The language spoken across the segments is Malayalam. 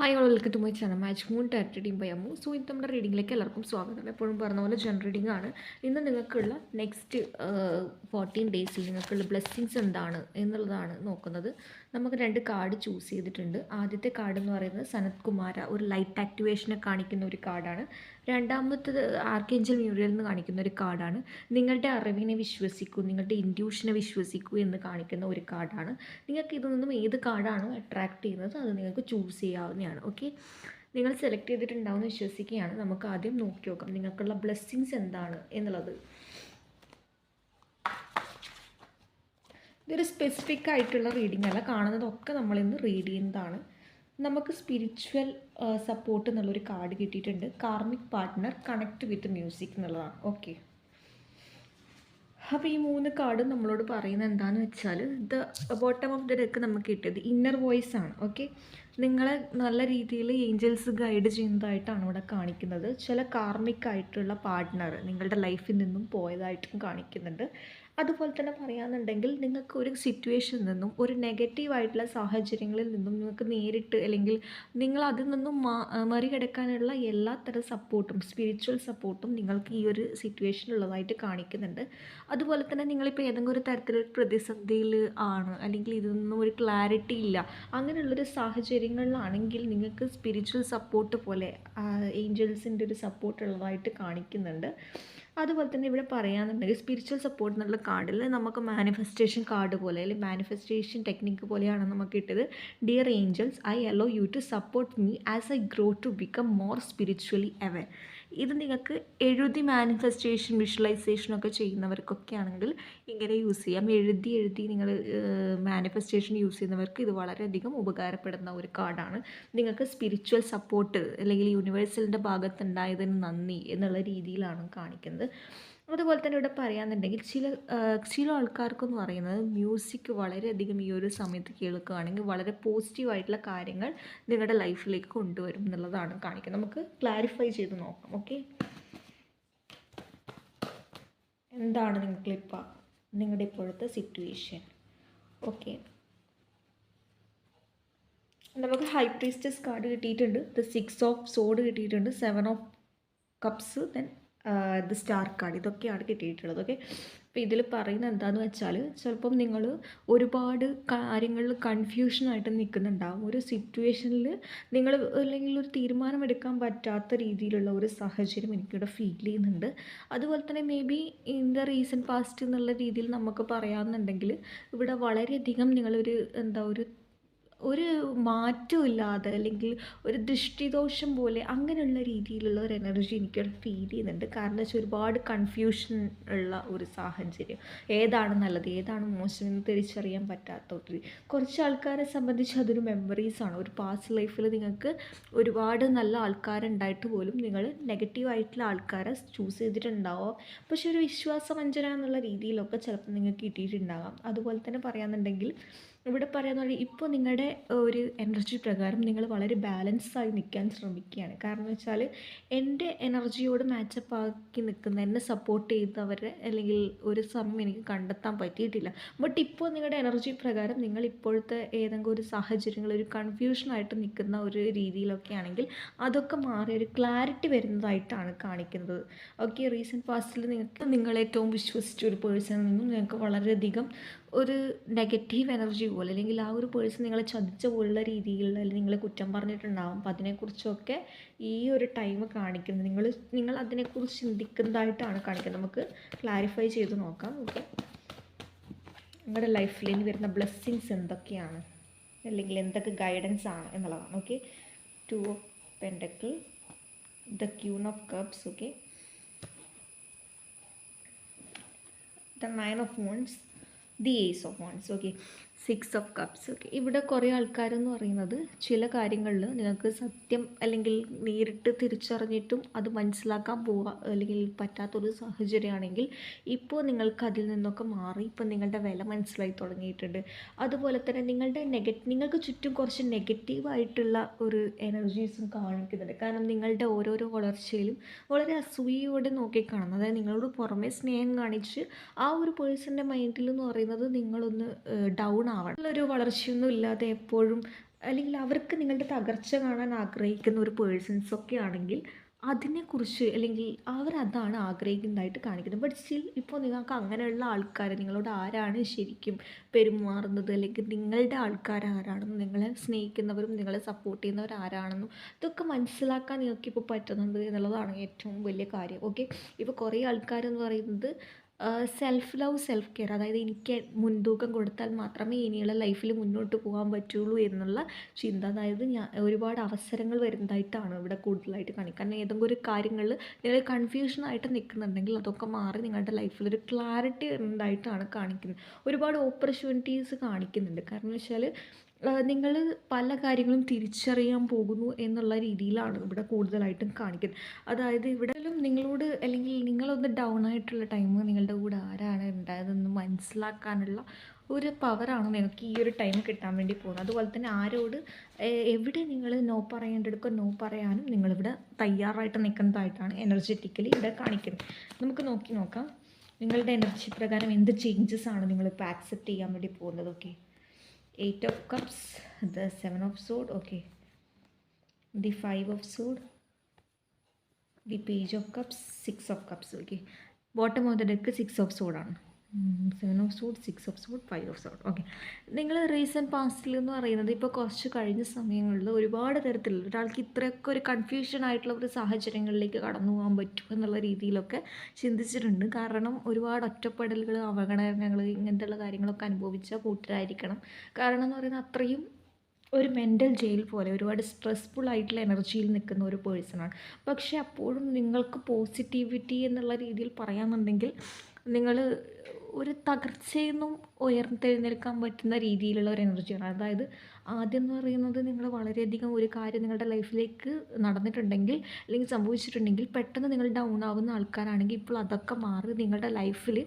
Hi all welcome to my channel match moon tat reading by Ammu so ഇത് നമ്മുടെ റീഡിങ്ങിലേക്ക് എല്ലാവർക്കും സ്വാഗതം. എപ്പോഴും പറഞ്ഞ പോലെ ജനറൽ റീഡിംഗ് ആണ്. ഇന്ന് നിങ്ങൾക്കുള്ള നെക്സ്റ്റ് ഫോർട്ടീൻ ഡേയ്സിൽ നിങ്ങൾക്കുള്ള ബ്ലെസ്സിങ്സ് എന്താണ് എന്നുള്ളതാണ് നോക്കുന്നത്. നമുക്ക് രണ്ട് കാർഡ് ചൂസ് ചെയ്തിട്ടുണ്ട്. ആദ്യത്തെ കാർഡ് എന്ന് പറയുന്നത് സനത് കുമാര ഒരു ലൈറ്റ് ആക്ടിവേഷനെ കാണിക്കുന്ന ഒരു കാർഡാണ് രണ്ടാമത്തത് ആർക്കേഞ്ചൽ മ്യൂറിയൽ എന്ന് കാണിക്കുന്ന ഒരു കാർഡാണ് നിങ്ങളുടെ അറിവിനെ വിശ്വസിക്കൂ നിങ്ങളുടെ ഇൻഡ്യൂഷനെ വിശ്വസിക്കൂ എന്ന് കാണിക്കുന്ന ഒരു കാർഡാണ് നിങ്ങൾക്ക് ഇതിൽ നിന്നും ഏത് കാർഡാണോ അട്രാക്ട് ചെയ്യുന്നത് അത് നിങ്ങൾക്ക് ചൂസ് ചെയ്യാവുന്നതാണ് ഓക്കെ നിങ്ങൾ സെലക്ട് ചെയ്തിട്ടുണ്ടാവുമെന്ന് വിശ്വസിക്കുകയാണ്. നമുക്ക് ആദ്യം നോക്കി നോക്കാം. നിങ്ങൾക്കുള്ള ബ്ലെസ്സിങ്സ് എന്താണ് എന്നുള്ളത്. ഇതൊരു സ്പെസിഫിക് ആയിട്ടുള്ള റീഡിംഗ് അല്ല. കാണുന്നതൊക്കെ നമ്മളിന്ന് റീഡ് ചെയ്യുന്നതാണ്. നമുക്ക് സ്പിരിച്വൽ സപ്പോർട്ട് എന്നുള്ളൊരു കാർഡ് കിട്ടിയിട്ടുണ്ട്. Karmic partner connect with music എന്നുള്ളതാണ്. ഓക്കെ അപ്പോൾ ഈ മൂന്ന് കാർഡും നമ്മളോട് പറയുന്നത് എന്താണെന്ന് വെച്ചാൽ the bottom of the deck നമുക്ക് കിട്ടിയത് ഇന്നർ വോയിസ് ആണ്. ഓക്കെ നിങ്ങളെ നല്ല രീതിയിൽ ഏഞ്ചൽസ് ഗൈഡ് ചെയ്യുന്നതായിട്ടാണ് ഇവിടെ കാണിക്കുന്നത്. ചില കാർമിക് ആയിട്ടുള്ള പാർട്ട്ണർ നിങ്ങളുടെ ലൈഫിൽ നിന്നും പോയതായിട്ടും കാണിക്കുന്നുണ്ട്. അതുപോലെ തന്നെ പറയുകയാണെന്നുണ്ടെങ്കിൽ നിങ്ങൾക്ക് ഒരു സിറ്റുവേഷനിൽ നിന്നും ഒരു നെഗറ്റീവായിട്ടുള്ള സാഹചര്യങ്ങളിൽ നിന്നും നിങ്ങൾക്ക് നേരിട്ട് അല്ലെങ്കിൽ നിങ്ങൾ അതിൽ നിന്നും മറികടക്കാനുള്ള എല്ലാ തരം സപ്പോർട്ടും സ്പിരിച്വൽ സപ്പോർട്ടും നിങ്ങൾക്ക് ഈ ഒരു സിറ്റുവേഷനിലുള്ളതായിട്ട് കാണിക്കുന്നുണ്ട്. അതുപോലെ തന്നെ നിങ്ങളിപ്പോൾ ഏതെങ്കിലും ഒരു തരത്തിലൊരു പ്രതിസന്ധിയിൽ ആണ് അല്ലെങ്കിൽ ഇതിൽ ഒരു ക്ലാരിറ്റി ഇല്ല അങ്ങനെയുള്ളൊരു സാഹചര്യങ്ങളിലാണെങ്കിൽ നിങ്ങൾക്ക് സ്പിരിച്വൽ സപ്പോർട്ട് പോലെ ഏഞ്ചൽസിന്റെ ഒരു സപ്പോർട്ട് ഉള്ളതായിട്ട് കാണിക്കുന്നുണ്ട്. അതുപോലെ തന്നെ ഇവിടെ പറയുകയാണെന്നുണ്ടെങ്കിൽ സ്പിരിച്വൽ സപ്പോർട്ട് എന്നുള്ള കാർഡിൽ നമുക്ക് മാനിഫെസ്റ്റേഷൻ കാർഡ് പോലെ അല്ലെങ്കിൽ മാനിഫെസ്റ്റേഷൻ ടെക്നിക്ക് പോലെയാണ് നമുക്ക് കിട്ടിയത്. Dear angels I allow you to support me as I grow to become more spiritually aware ഇത് നിങ്ങൾക്ക് എഴുതി മാനിഫെസ്റ്റേഷൻ വിഷ്വലൈസേഷൻ ഒക്കെ ചെയ്യുന്നവർക്കൊക്കെ ആണെങ്കിൽ ഇങ്ങനെ യൂസ് ചെയ്യാം. എഴുതി എഴുതി നിങ്ങൾ മാനിഫെസ്റ്റേഷൻ യൂസ് ചെയ്യുന്നവർക്ക് ഇത് വളരെയധികം ഉപകാരപ്പെടുന്ന ഒരു കാർഡാണ്. നിങ്ങൾക്ക് സ്പിരിച്വൽ സപ്പോർട്ട് അല്ലെങ്കിൽ യൂണിവേഴ്സലിന്റെ ഭാഗത്തുണ്ടായതിന് നന്ദി എന്നുള്ള രീതിയിലാണ് കാണിക്കുന്നത്. അതുപോലെ തന്നെ ഇവിടെ പറയാമെന്നുണ്ടെങ്കിൽ ചില ചില ആൾക്കാർക്കെന്ന് പറയുന്നത് മ്യൂസിക് വളരെയധികം ഈ ഒരു സമയത്ത് കേൾക്കുകയാണെങ്കിൽ വളരെ പോസിറ്റീവായിട്ടുള്ള കാര്യങ്ങൾ നിങ്ങളുടെ ലൈഫിലേക്ക് കൊണ്ടുവരും എന്നുള്ളതാണ് കാണിക്കുന്നത്. നമുക്ക് ക്ലാരിഫൈ ചെയ്ത് നോക്കാം ഓക്കെ എന്താണ് നിങ്ങൾക്കിപ്പോൾ നിങ്ങളുടെ ഇപ്പോഴത്തെ സിറ്റുവേഷൻ ഓക്കെ നമുക്ക് ഹൈ പ്രീസ്റ്റസ് കാർഡ് കിട്ടിയിട്ടുണ്ട്. ദ സിക്സ് ഓഫ് സോഡ് കിട്ടിയിട്ടുണ്ട്. Seven of cups then the star card ഇതൊക്കെയാണ് കിട്ടിയിട്ടുള്ളത്. ഓക്കെ? അപ്പോൾ ഇതിൽ പറയുന്നത് എന്താണെന്ന് വെച്ചാൽ ചിലപ്പം നിങ്ങൾ ഒരുപാട് കാര്യങ്ങളിൽ കൺഫ്യൂഷനായിട്ട് നിൽക്കുന്നുണ്ടാവും ഒരു സിറ്റുവേഷനിൽ നിങ്ങൾ അല്ലെങ്കിൽ ഒരു തീരുമാനമെടുക്കാൻ പറ്റാത്ത രീതിയിലുള്ള ഒരു സാഹചര്യം എനിക്കിവിടെ ഫീൽ ചെയ്യുന്നുണ്ട്. അതുപോലെ തന്നെ maybe in the recent past എന്നുള്ള രീതിയിൽ നമുക്ക് പറയാമെന്നുണ്ടെങ്കിൽ ഇവിടെ വളരെയധികം നിങ്ങളൊരു എന്താ ഒരു ഒരു മാറ്റവും ഇല്ലാതെ അല്ലെങ്കിൽ ഒരു ദൃഷ്ടിദോഷം പോലെ അങ്ങനെയുള്ള രീതിയിലുള്ള ഒരു എനർജി എനിക്കവിടെ ഫീൽ ചെയ്യുന്നുണ്ട്. കാരണം വെച്ചാൽ ഒരുപാട് കൺഫ്യൂഷൻ ഉള്ള ഒരു സാഹചര്യം. ഏതാണ് നല്ലത് ഏതാണ് മോശം എന്ന് തിരിച്ചറിയാൻ പറ്റാത്ത ഒരു കുറച്ച് ആൾക്കാരെ സംബന്ധിച്ച് അതൊരു മെമ്മറീസാണ് ഒരു പാസ്റ്റ് ലൈഫിൽ നിങ്ങൾക്ക് ഒരുപാട് നല്ല ആൾക്കാരുണ്ടായിട്ട് പോലും നിങ്ങൾ നെഗറ്റീവായിട്ടുള്ള ആൾക്കാരെ ചൂസ് ചെയ്തിട്ടുണ്ടാവാം. പക്ഷെ ഒരു വിശ്വാസവഞ്ചന എന്നുള്ള രീതിയിലൊക്കെ ചിലപ്പോൾ നിങ്ങൾക്ക് കിട്ടിയിട്ടുണ്ടാകാം. അതുപോലെ തന്നെ പറയാന്നുണ്ടെങ്കിൽ ഇവിടെ പറയാന്ന് ഇപ്പോൾ നിങ്ങളുടെ ഒരു എനർജി പ്രകാരം നിങ്ങൾ വളരെ ബാലൻസ് ആയി നിൽക്കാൻ ശ്രമിക്കുകയാണ്. കാരണം വെച്ചാൽ എന്റെ എനർജിയോട് മാച്ചപ്പ് ആക്കി നിൽക്കുന്ന എന്നെ സപ്പോർട്ട് ചെയ്തവരെ അല്ലെങ്കിൽ ഒരു സമയം എനിക്ക് കണ്ടെത്താൻ പറ്റിയിട്ടില്ല. ബട്ട് ഇപ്പോൾ നിങ്ങളുടെ എനർജി പ്രകാരം നിങ്ങൾ ഇപ്പോഴത്തെ ഏതെങ്കിലും ഒരു സാഹചര്യങ്ങൾ ഒരു കൺഫ്യൂഷനായിട്ട് നിൽക്കുന്ന ഒരു രീതിയിലൊക്കെ ആണെങ്കിൽ അതൊക്കെ മാറി ഒരു ക്ലാരിറ്റി വരുന്നതായിട്ടാണ് കാണിക്കുന്നത്. ഓക്കെ റീസെന്റ് പാസ്റ്റിൽ നിങ്ങൾക്ക് നിങ്ങളേറ്റവും വിശ്വസിച്ച ഒരു പേഴ്സണിൽ നിന്നും നിങ്ങൾക്ക് വളരെയധികം ഒരു നെഗറ്റീവ് എനർജി പോലെ അല്ലെങ്കിൽ ആ ഒരു പേഴ്സൺ നിങ്ങളെ ചതിച്ച പോലുള്ള രീതിയിലുള്ള അല്ലെങ്കിൽ നിങ്ങളെ കുറ്റം പറഞ്ഞിട്ടുണ്ടാവും. അപ്പം അതിനെക്കുറിച്ചൊക്കെ ഈ ഒരു ടൈം കാണിക്കുന്നത്. നിങ്ങൾ നിങ്ങൾ അതിനെക്കുറിച്ച് ചിന്തിക്കുന്നതായിട്ടാണ് കാണിക്കുന്നത്. നമുക്ക് ക്ലാരിഫൈ ചെയ്ത് നോക്കാം. ഓക്കെ നിങ്ങളുടെ ലൈഫിൽ ഇനി വരുന്ന ബ്ലെസ്സിങ്സ് എന്തൊക്കെയാണ്? അല്ലെങ്കിൽ എന്തൊക്കെ ഗൈഡൻസ് ആണ് എന്നുള്ളതാണ്. Okay two of pentacle the queen of cups okay the nine of wands the ace of wands okay six of cups okay ഇവിടെ കുറേ ആൾക്കാരെന്ന് പറയുന്നത് ചില കാര്യങ്ങളിൽ നിങ്ങൾക്ക് സത്യം അല്ലെങ്കിൽ നേരിട്ട് തിരിച്ചറിഞ്ഞിട്ടും അത് മനസ്സിലാക്കാൻ പോവുക അല്ലെങ്കിൽ പറ്റാത്തൊരു സാഹചര്യമാണെങ്കിൽ ഇപ്പോൾ നിങ്ങൾക്ക് അതിൽ നിന്നൊക്കെ മാറി ഇപ്പോൾ നിങ്ങളുടെ വില മനസ്സിലായി തുടങ്ങിയിട്ടുണ്ട്. അതുപോലെ തന്നെ നിങ്ങളുടെ നെഗറ്റ് നിങ്ങൾക്ക് ചുറ്റും കുറച്ച് നെഗറ്റീവായിട്ടുള്ള ഒരു എനർജീസും കാണിക്കുന്നുണ്ട്. കാരണം നിങ്ങളുടെ ഓരോരോ വളർച്ചയിലും വളരെ അസൂയയോടെ നോക്കിക്കാണുന്നു അതായത് നിങ്ങളോട് പുറമേ സ്നേഹം കാണിച്ച് ആ ഒരു പേഴ്സന്റെ മൈൻഡിൽ എന്ന് പറയുന്നത് നിങ്ങളൊന്ന് ഡൗൺ ആവണം. ഒരു വളർച്ചയൊന്നും ഇല്ലാതെ എപ്പോഴും അല്ലെങ്കിൽ അവർക്ക് നിങ്ങളുടെ തകർച്ച കാണാൻ ആഗ്രഹിക്കുന്ന ഒരു പേഴ്സൺസ് ഒക്കെ ആണെങ്കിൽ അതിനെക്കുറിച്ച് അല്ലെങ്കിൽ അവരതാണ് ആഗ്രഹിക്കുന്നതായിട്ട് കാണിക്കുന്നത്. ബട്ട് സ്റ്റിൽ ഇപ്പോൾ നിങ്ങൾക്ക് അങ്ങനെയുള്ള ആൾക്കാരെ നിങ്ങളോട് ആരാണ് ശരിക്കും പെരുമാറുന്നത്? അല്ലെങ്കിൽ നിങ്ങളുടെ ആൾക്കാർ ആരാണെന്നും നിങ്ങളെ സ്നേഹിക്കുന്നവരും നിങ്ങളെ സപ്പോർട്ട് ചെയ്യുന്നവർ ആരാണെന്നും ഇതൊക്കെ മനസ്സിലാക്കാൻ നിങ്ങൾക്ക് ഇപ്പോൾ പറ്റുന്നുണ്ട് എന്നുള്ളതാണ് ഏറ്റവും വലിയ കാര്യം. ഓക്കെ ഇപ്പോൾ കുറേ ആൾക്കാരെന്ന് പറയുന്നത് സെൽഫ് ലവ് സെൽഫ് കെയർ അതായത് എനിക്ക് മുൻതൂക്കം കൊടുത്താൽ മാത്രമേ ഇനിയുള്ള ലൈഫിൽ മുന്നോട്ട് പോകാൻ പറ്റുള്ളൂ എന്നുള്ള ചിന്ത. അതായത് ഞാൻ ഒരുപാട് അവസരങ്ങൾ വരുന്നതായിട്ടാണ് ഇവിടെ കൂടുതലായിട്ട് കാണിക്കുക കാരണം ഏതെങ്കിലും ഒരു കാര്യങ്ങളിൽ നിങ്ങൾ കൺഫ്യൂഷനായിട്ട് നിൽക്കുന്നുണ്ടെങ്കിൽ അതൊക്കെ മാറി നിങ്ങളുടെ ലൈഫിൽ ഒരു ക്ലാരിറ്റി വരുന്നതായിട്ടാണ് കാണിക്കുന്നത്. ഒരുപാട് ഓപ്പർച്യൂണിറ്റീസ് കാണിക്കുന്നുണ്ട്. കാരണം വെച്ചാൽ നിങ്ങൾ പല കാര്യങ്ങളും തിരിച്ചറിയാൻ പോകുന്നു എന്നുള്ള രീതിയിലാണ് ഇവിടെ കൂടുതലായിട്ടും കാണിക്കുന്നത്. അതായത് ഇവിടെ നിങ്ങളോട് അല്ലെങ്കിൽ നിങ്ങളൊന്ന് ഡൗൺ ആയിട്ടുള്ള ടൈം നിങ്ങളുടെ കൂടെ ആരാണ് ഉണ്ടായതെന്ന് മനസ്സിലാക്കാനുള്ള ഒരു പവറാണ് നിങ്ങൾക്ക് ഈ ഒരു ടൈം കിട്ടാൻ വേണ്ടി പോകുന്നത്. അതുപോലെ തന്നെ ആരോട് എവിടെ നിങ്ങൾ നോ പറയേണ്ടടുക്കോ നോ പറയാനും നിങ്ങളിവിടെ തയ്യാറായിട്ട് നിൽക്കുന്നതായിട്ടാണ് എനർജറ്റിക്കലി ഇവിടെ കാണിക്കുന്നത്. നമുക്ക് നോക്കി നോക്കാം. നിങ്ങളുടെ എനർജി പ്രകാരം എന്ത് ചേഞ്ചസ് ആണ് നിങ്ങളിപ്പോൾ ആക്സെപ്റ്റ് ചെയ്യാൻ വേണ്ടി പോകുന്നത്? Okay eight of cups the seven of sword okay the five of sword the page of cups six of cups okay bottom of the deck six of sword ആണ് seven of sword six of sword five of sword okay നിങ്ങൾ റീസെന്റ് പാസ്റ്റിൽ എന്ന് പറയുന്നത് ഇപ്പോൾ കുറച്ച് കഴിഞ്ഞ സമയങ്ങളിൽ ഒരുപാട് തരത്തിലുള്ള ഒരാൾക്ക് ഇത്രയൊക്കെ ഒരു കൺഫ്യൂഷൻ ആയിട്ടുള്ള ഒരു സാഹചര്യങ്ങളിലേക്ക് കടന്നു പോകാൻ പറ്റും എന്നുള്ള രീതിയിലൊക്കെ ചിന്തിച്ചിട്ടുണ്ട്. കാരണം ഒരുപാട് ഒറ്റപ്പെടലുകൾ അവഗണനകൾ ഇങ്ങനത്തെയുള്ള കാര്യങ്ങളൊക്കെ അനുഭവിച്ച കൂട്ടരായിരിക്കണം. കാരണം എന്ന് പറയുന്നത് അത്രയും ഒരു മെന്റൽ ജയിൽ പോലെ ഒരുപാട് സ്ട്രെസ്ഫുൾ ആയിട്ടുള്ള എനർജിയിൽ നിൽക്കുന്ന ഒരു പേഴ്സണാണ് പക്ഷേ അപ്പോഴും നിങ്ങൾക്ക് പോസിറ്റിവിറ്റി എന്നുള്ള രീതിയിൽ പറയാമെന്നുണ്ടെങ്കിൽ നിങ്ങൾ ഒരു തകർച്ചയിൽ നിന്നും ഉയർത്തെഴുന്നേൽക്കാൻ പറ്റുന്ന രീതിയിലുള്ള ഒരു എനർജിയാണ് അതായത് ആദ്യം എന്ന് പറയുന്നത് നിങ്ങൾ വളരെയധികം ഒരു കാര്യം നിങ്ങളുടെ ലൈഫിലേക്ക് നടന്നിട്ടുണ്ടെങ്കിൽ അല്ലെങ്കിൽ സംഭവിച്ചിട്ടുണ്ടെങ്കിൽ പെട്ടെന്ന് നിങ്ങൾ ഡൗൺ ആവുന്ന ആൾക്കാരാണെങ്കിൽ ഇപ്പോൾ അതൊക്കെ മാറി നിങ്ങളുടെ ലൈഫിൽ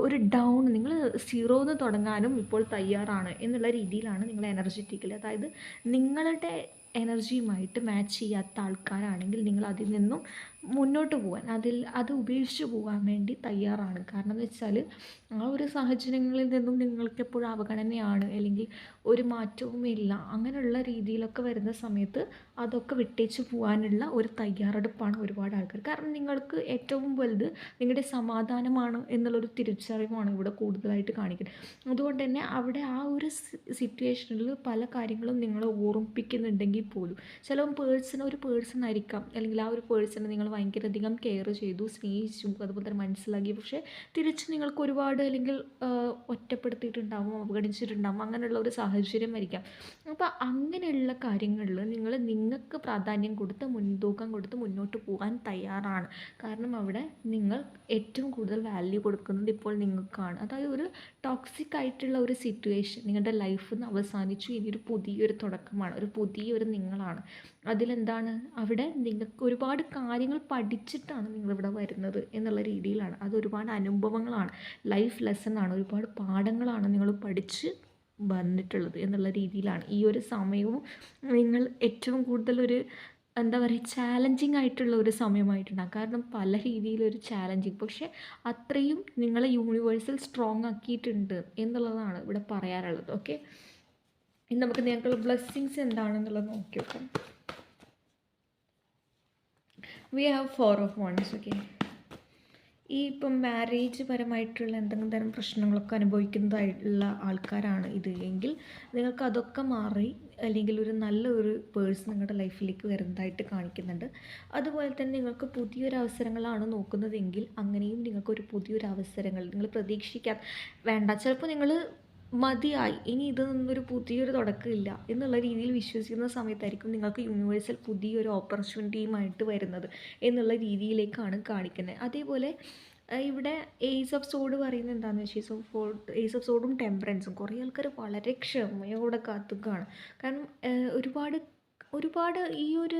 ഒരു ഡൗൺ നിങ്ങൾ സീറോ എന്ന് തുടങ്ങാനും ഇപ്പോൾ തയ്യാറാണ് എന്നുള്ള രീതിയിലാണ് നിങ്ങൾ എനർജറ്റിക്കൽ അതായത് നിങ്ങളുടെ എനർജിയുമായിട്ട് മാച്ച് ചെയ്യാത്ത ആൾക്കാരാണെങ്കിൽ നിങ്ങൾ അതിൽ നിന്നും മുന്നോട്ട് പോകാൻ അതിൽ അത് ഉപേക്ഷിച്ച് പോകാൻ വേണ്ടി തയ്യാറാണ്. കാരണം എന്ന് വെച്ചാൽ ആ ഒരു സാഹചര്യങ്ങളിൽ നിന്നും നിങ്ങൾക്ക് എപ്പോഴും അവഗണനയാണ്. അല്ലെങ്കിൽ ഒരു മാറ്റവും ഇല്ല. അങ്ങനെയുള്ള രീതിയിലൊക്കെ വരുന്ന സമയത്ത് അതൊക്കെ വിട്ടേച്ച് പോകാനുള്ള ഒരു തയ്യാറെടുപ്പാണ് ഒരുപാട് ആൾക്കാർ. കാരണം നിങ്ങൾക്ക് ഏറ്റവും വലുത് നിങ്ങളുടെ സമാധാനമാണ് എന്നുള്ളൊരു തിരിച്ചറിവാണ് ഇവിടെ കൂടുതലായിട്ട് കാണിക്കുന്നത്. അതുകൊണ്ട് തന്നെ അവിടെ ആ ഒരു സിറ്റുവേഷനിൽ പല കാര്യങ്ങളും നിങ്ങളെ ഓർമ്മിപ്പിക്കുന്നുണ്ടെങ്കിൽ പോലും ചിലപ്പോൾ പേഴ്സൺ ഒരു പേഴ്സൺ ആയിരിക്കാം. അല്ലെങ്കിൽ ആ ഒരു പേഴ്സണെ നിങ്ങൾ ഭയങ്കരധികം കെയർ ചെയ്തു സ്നേഹിച്ചു അതുപോലെ തന്നെ മനസ്സിലാക്കി. പക്ഷേ തിരിച്ച് നിങ്ങൾക്ക് ഒരുപാട് അല്ലെങ്കിൽ ഒറ്റപ്പെടുത്തിയിട്ടുണ്ടാവും അവഗണിച്ചിട്ടുണ്ടാവും അങ്ങനെയുള്ള ഒരു സാഹചര്യം വരിക്കാം അപ്പോൾ അങ്ങനെയുള്ള കാര്യങ്ങളിൽ നിങ്ങൾ നിങ്ങൾക്ക് പ്രാധാന്യം കൊടുത്ത് മുൻതൂക്കം കൊടുത്ത് മുന്നോട്ട് പോകാൻ തയ്യാറാണ്. കാരണം അവിടെ നിങ്ങൾ ഏറ്റവും കൂടുതൽ വാല്യൂ കൊടുക്കുന്നത് ഇപ്പോൾ നിങ്ങൾക്കാണ്. അതായത് ഒരു ടോക്സിക് ആയിട്ടുള്ള ഒരു സിറ്റുവേഷൻ നിങ്ങളുടെ ലൈഫിൽ നിന്ന് അവസാനിച്ചു ഇനി ഒരു പുതിയൊരു തുടക്കമാണ്. ഒരു പുതിയൊരു നിങ്ങളാണ്. അതിലെന്താണ്? അവിടെ നിങ്ങൾക്ക് ഒരുപാട് കാര്യങ്ങൾ പഠിച്ചിട്ടാണ് നിങ്ങളിവിടെ വരുന്നത് എന്നുള്ള രീതിയിലാണ്. അത് ഒരുപാട് അനുഭവങ്ങളാണ്. ലൈഫ് ലെസൺ ആണ്. ഒരുപാട് പാഠങ്ങളാണ് നിങ്ങൾ പഠിച്ച് വന്നിട്ടുള്ളത് എന്നുള്ള രീതിയിലാണ്. ഈ ഒരു സമയവും നിങ്ങൾ ഏറ്റവും കൂടുതൽ ഒരു എന്താ പറയുക ചാലഞ്ചിങ് ആയിട്ടുള്ള ഒരു സമയമായിട്ടുണ്ടാകും കാരണം പല രീതിയിലൊരു ചാലഞ്ചിങ് പക്ഷേ അത്രയും നിങ്ങളെ യൂണിവേഴ്സിൽ സ്ട്രോങ് ആക്കിയിട്ടുണ്ട് എന്നുള്ളതാണ് ഇവിടെ പറയാറുള്ളത് ഓക്കെ ഇനി നമുക്ക് നിങ്ങൾക്കുള്ള ബ്ലെസ്സിങ്സ് എന്താണെന്നുള്ളത് നോക്കി നോക്കാം. We have four of wands okay ഈ ഇപ്പം മാരേജ് പരമായിട്ടുള്ള എന്തെങ്കിലും തരം പ്രശ്നങ്ങളൊക്കെ അനുഭവിക്കുന്നതായിട്ടുള്ള ആൾക്കാരാണ് ഇത്. എങ്കിൽ നിങ്ങൾക്ക് അതൊക്കെ മാറി അല്ലെങ്കിൽ ഒരു നല്ലൊരു പേഴ്സൺ നിങ്ങളുടെ ലൈഫിലേക്ക് വരുന്നതായിട്ട് കാണിക്കുന്നുണ്ട്. അതുപോലെ തന്നെ നിങ്ങൾക്ക് പുതിയൊരു അവസരങ്ങളാണ് നോക്കുന്നതെങ്കിൽ അങ്ങനെയും നിങ്ങൾക്കൊരു പുതിയൊരു അവസരങ്ങൾ നിങ്ങൾ പ്രതീക്ഷിക്കാൻ വേണ്ട ചിലപ്പോൾ നിങ്ങൾ മതിയായി. ഇനി ഇത് നിന്നൊരു പുതിയൊരു തുടക്കമില്ല എന്നുള്ള രീതിയിൽ വിശ്വസിക്കുന്ന സമയത്തായിരിക്കും നിങ്ങൾക്ക് യൂണിവേഴ്സൽ പുതിയൊരു ഓപ്പർച്യൂണിറ്റിയുമായിട്ട് വരുന്നത് എന്നുള്ള രീതിയിലേക്കാണ് കാണിക്കുന്നത് അതേപോലെ ഇവിടെ ഏസ് ഓഫ് സോഡ് പറയുന്നത് എന്താണെന്ന് വെച്ചാൽ സോ സോഡ് ഏസ് ഓഫ് സോഡും ടെമ്പറൻസും കുറേ ആൾക്കാർ വളരെ ക്ഷമയോടെ കാത്തുകയാണ് കാരണം ഒരുപാട് ഒരുപാട് ഈ ഒരു